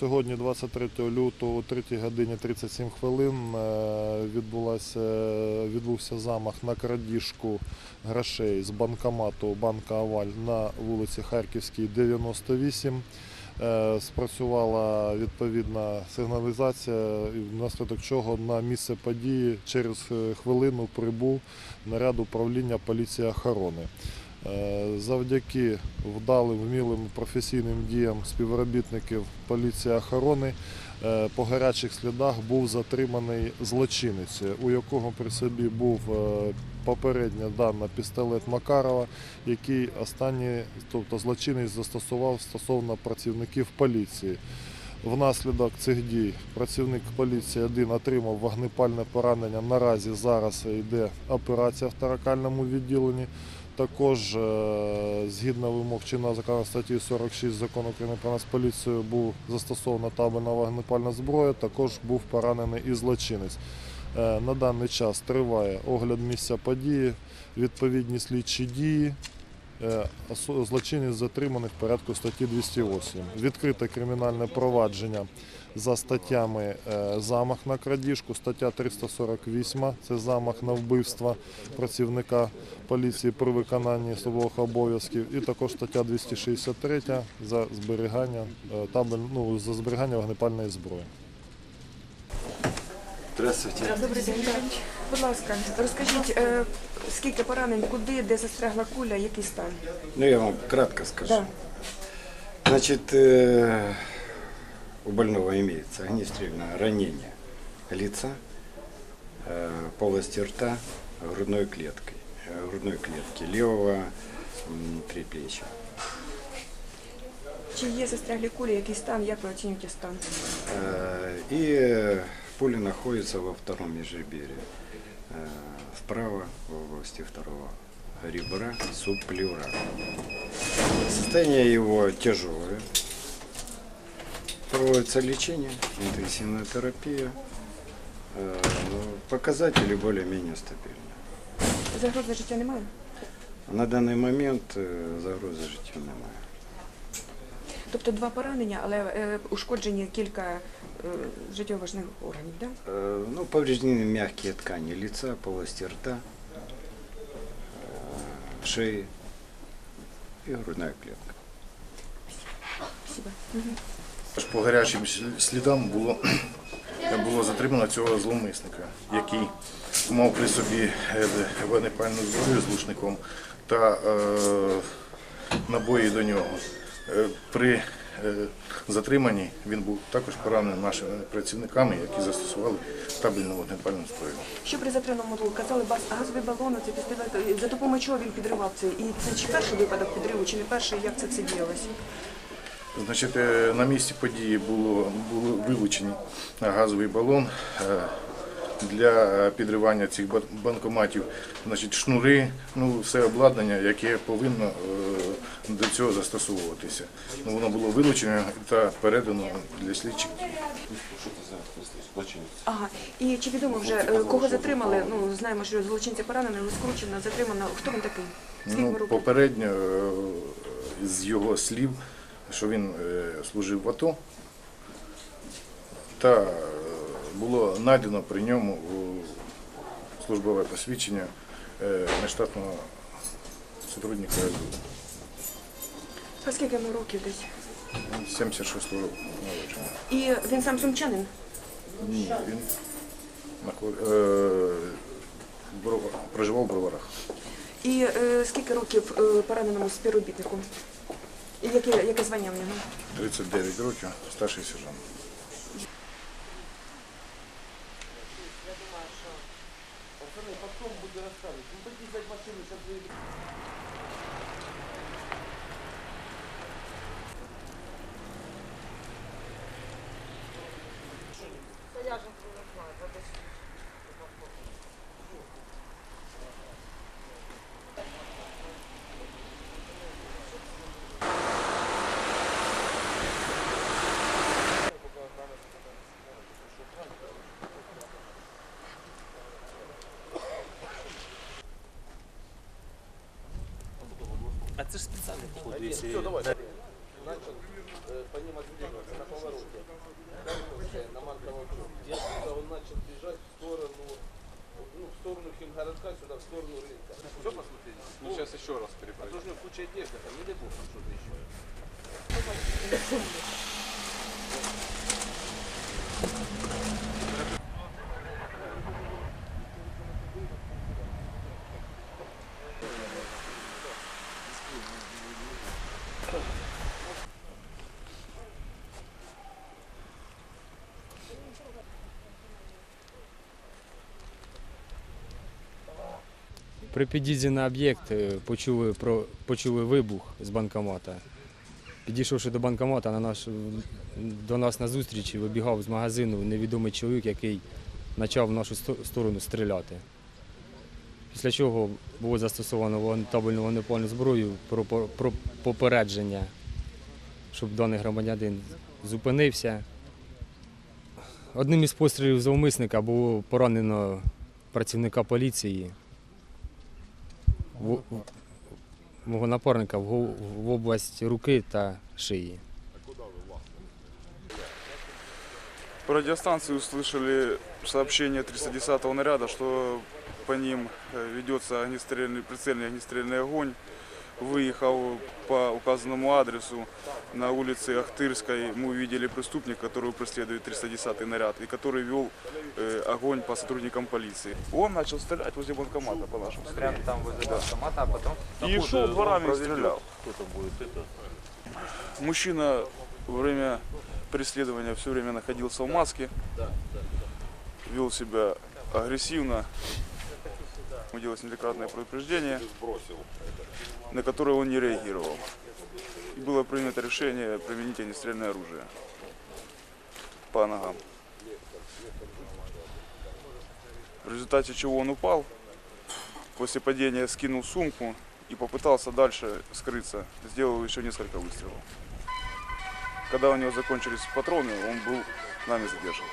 Сьогодні, 23 лютого, о 3 годині 37 хвилин, е, відбулася, відбувся замах на крадіжку грошей з банкомату банка Аваль на вулиці Харківській, 98. Е, Спрацювала відповідна сигналізація, внаслідок чого на місце події через е, хвилину прибув наряд управління поліції охорони. Е, Завдяки вдалим, вмілим професійним діям співробітників поліції охорони е, по гарячих слідах був затриманий злочинець, у якого при собі був е, попередня дана пістолет Макарова, який останній, тобто злочинець застосував стосовно працівників поліції. Внаслідок цих дій працівник поліції один отримав вогнепальне поранення. Наразі зараз йде операція в таракальному відділенні. Також е, згідно вимог чинного закону статті 46 закону України про Нацполіцію був застосована табельна вогнепальна зброя. Також був поранений і злочинець. Е, На даний час триває огляд місця події, відповідні слідчі дії. Е, Злочинець затриманий в порядку статті 208. Відкрите кримінальне провадження за статтями е, замах на крадіжку, стаття 348 це замах на вбивство працівника поліції при виконанні службових обов'язків, і також стаття 263 за зберігання е, табель, ну, за зберігання вогнепальної зброї. Здравствуйте. Добрий день. Будь ласка, розкажіть, е, скільки поранень, куди, де застрягла куля, який стан? Ну, я вам кратко скажу. Да. Значит, э, у больного имеется огнестрельное ранение лица, э, полости рта, грудной клеткой, э, грудной клетки левого м, предплечья. Чи є застряглі кулі, який стан, як ви оцінюєте стан? Э, И э, пуля находится во втором межреберье. Э, Вправо в области второго ребра субплевра. Состояние его тяжелое. Проводится лечение, интенсивная терапия. Э, Показатели более-менее стабильны. Загрози життя немає? На даний момент э, загрози життя немає. Тобто два поранення, але е, ушкоджені кілька е, життєво важливих органів, да? Э, Ну, повреждены мягкие ткани лица, полости рта, э, шеи и грудная клетка. Спасибо. Аж По гарячим слі- слідам було, було затримано цього зловмисника, який мав при собі е, вогнепальну зброю з лучником та е, набої до нього. Е, При е, затриманні він був також поранений нашими працівниками, які застосували табельну вогнепальну зброю. Що при затриманому було? Казали, бас, газовий балон, це пістолет. За допомогою чого він підривав це? І це чи перший випадок підриву, чи не перший, як це все діялося? Значить, е, на місці події було, було вилучені газовий балон для підривання цих ба- банкоматів, значить, шнури, ну, все обладнання, яке повинно до цього застосовуватися. Ну, воно було вилучено та передано для слідчих. Ага. І чи відомо вже, е, кого затримали? Ну, знаємо, що злочинця поранено, скручено, затримано. Хто він такий? Скільки Ну, років? попередньо е, з його слів, що він е, служив в АТО, та е, було знайдено при ньому службове посвідчення е, нештатного сотрудника СБУ. А скільки йому років десь? 76 року народження. І він сам сумчанин? Ні, він наход- е, в Брова- проживав в Броварах. І е, скільки років е, пораненому співробітнику? І яке, яке звання в нього? 39 років, старший сержант. Саженцы не знаю, подожди. А це ж спеціальний походу, якщо... Все, давай. Значить, по ним Все посмотрели? Ну, сейчас еще раз А перепроверим. то же куча одежды, там не дай бог там что-то еще. При під'їзді на об'єкт е, почули, про, почули вибух з банкомата. Підійшовши до банкомата, на наш, до нас на зустрічі вибігав з магазину невідомий чоловік, який почав в нашу сторону стріляти. Після чого було застосовано вогнетабельну вогнепальну зброю про, про, попередження, щоб даний громадянин зупинився. Одним із пострілів зловмисника було поранено працівника поліції в, в- мого напарника в, гол- в область руки та шиї. По радиостанции услышали сообщение 310-го наряда, что по ним э, ведется огнестрельный, прицельный огнестрельный огонь. Выехал по указанному адресу на улице Ахтырской. Мы увидели преступника, которого преследует 310-й наряд, и который вел э, огонь по сотрудникам полиции. Он начал стрелять возле банкомата по нашему Прямо там возле автомата, а потом... И шел дворами и стрелял. Мужчина во время преследования все время находился в маске, вел себя агрессивно. Делалось неоднократное предупреждение, на которое он не реагировал. И было принято решение применить огнестрельное оружие по ногам. В результате чего он упал, после падения скинул сумку и попытался дальше скрыться. Сделал еще несколько выстрелов. Когда у него закончились патроны, он был нами задержан.